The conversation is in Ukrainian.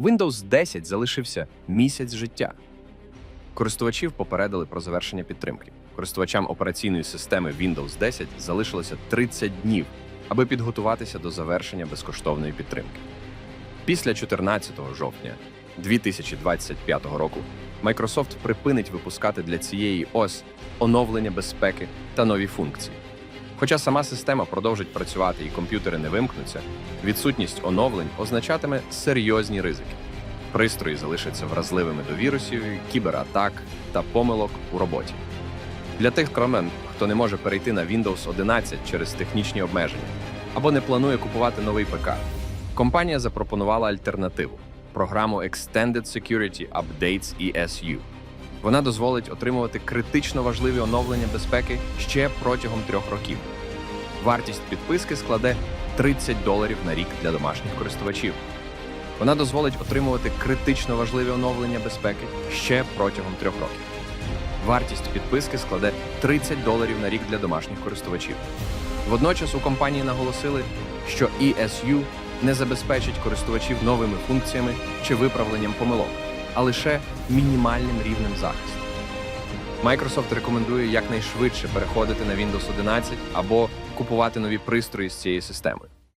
Windows 10 залишився місяць життя. Користувачів попередили про завершення підтримки. Користувачам операційної системи Windows 10 залишилося 30 днів, аби підготуватися до завершення безкоштовної підтримки. Після 14 жовтня 2025 року Microsoft припинить випускати для цієї ОС оновлення безпеки та нові функції. Хоча сама система продовжить працювати і комп'ютери не вимкнуться, відсутність оновлень означатиме серйозні ризики. Пристрої залишаться вразливими до вірусів, кібератак та помилок у роботі. Для тих кромен, хто не може перейти на Windows 11 через технічні обмеження або не планує купувати новий ПК, компанія запропонувала альтернативу програму Extended Security Updates ESU. Вона дозволить отримувати критично важливі оновлення безпеки ще протягом трьох років. Вартість підписки складе 30 доларів на рік для домашніх користувачів. Вона дозволить отримувати критично важливі оновлення безпеки ще протягом трьох років. Вартість підписки складе 30 доларів на рік для домашніх користувачів. Водночас у компанії наголосили, що ESU не забезпечить користувачів новими функціями чи виправленням помилок, а лише мінімальним рівнем захисту. Microsoft рекомендує якнайшвидше переходити на Windows 11 або купувати нові пристрої з цією системою.